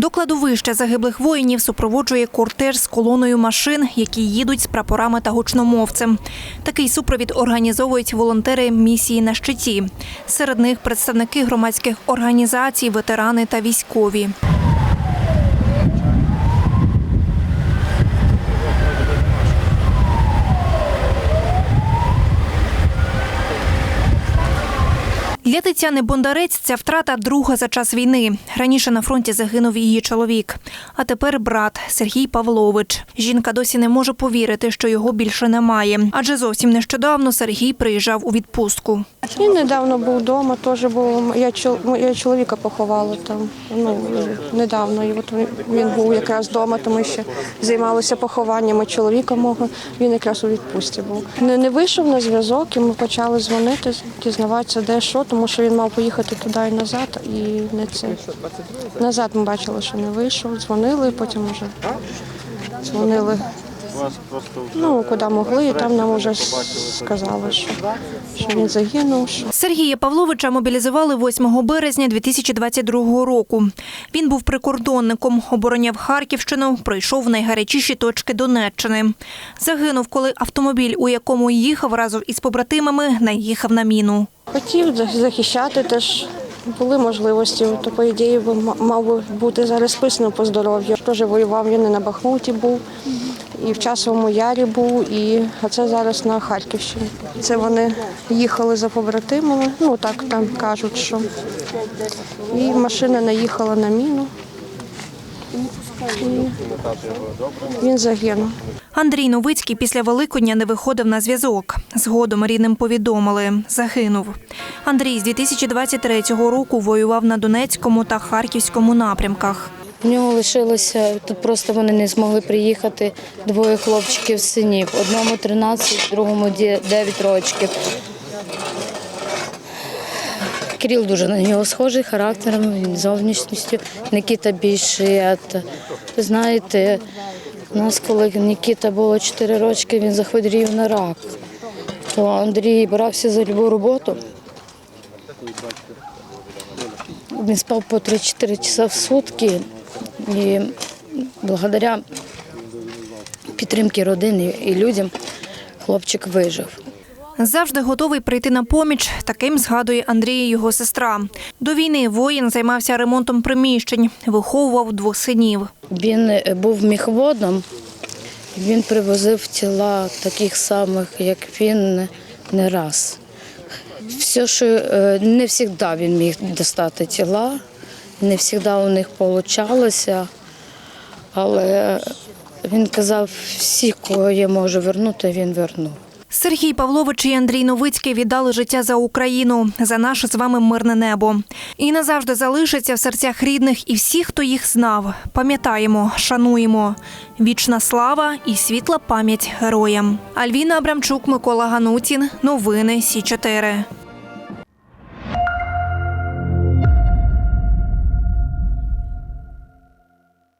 До кладовища загиблих воїнів супроводжує кортеж з колоною машин, які їдуть з прапорами та гучномовцем. Такий супровід організовують волонтери місії на щиті. Серед них представники громадських організацій, ветерани та військові. Для Тетяни Бондарець ця втрата друга за час війни. Раніше на фронті загинув її чоловік, а тепер брат Сергій Павлович. Жінка досі не може повірити, що його більше немає, адже зовсім нещодавно Сергій приїжджав у відпустку. Він недавно був вдома, теж був. Я, чол- я чоловіка поховала там. Ну, недавно. І от він був якраз вдома, тому що займалися похованнями чоловіка мого. Він якраз у відпустці був. Не, не вийшов на зв'язок, і ми почали дзвонити, дізнаватися, де що, тому що він мав поїхати туди і назад, і не це. Назад ми бачили, що не вийшов. Дзвонили, потім вже дзвонили. Ну, куди могли, і там нам вже сказали, що, що він загинув. Що... Сергія Павловича мобілізували 8 березня 2022 року. Він був прикордонником, обороняв Харківщину, пройшов в найгарячіші точки Донеччини. Загинув, коли автомобіль, у якому їхав разом із побратимами, наїхав на міну. Хотів за- захищати теж. Були можливості, то по ідеї мав би бути зараз списано по здоров'ю. Теж воював, він і на Бахмуті був, і в часовому ярі був, і а це зараз на Харківщині. Це вони їхали за побратимами, ну так там кажуть, що. І машина наїхала на міну. Він загинув. Андрій Новицький після Великодня не виходив на зв'язок. Згодом рідним повідомили – загинув. Андрій з 2023 року воював на Донецькому та Харківському напрямках. У нього лишилося тут просто вони не змогли приїхати двоє хлопчиків синів. Одному 13, другому 9 років. Кирил дуже на нього схожий характером, зовнішністю. Нікіта більший. Ви знаєте, у нас, коли Нікіта було 4 роки, він захворів на рак. То Андрій брався за любу роботу. Він спав по 3-4 часа в сутки. І благодаря підтримки родини і людям хлопчик вижив. Завжди готовий прийти на поміч, таким згадує Андрій його сестра. До війни воїн займався ремонтом приміщень, виховував двох синів. Він е, був міхводом, він привозив тіла таких самих, як він, не раз. Все, що е, не завжди він міг достати тіла, не завжди у них вийшло, але він казав, всі, кого я можу вернути, він вернув. Сергій Павлович і Андрій Новицький віддали життя за Україну, за наше з вами мирне небо. І назавжди залишиться в серцях рідних і всіх, хто їх знав. Пам'ятаємо, шануємо. Вічна слава і світла пам'ять героям. Альвіна Абрамчук, Микола Ганутін. Новини Сі 4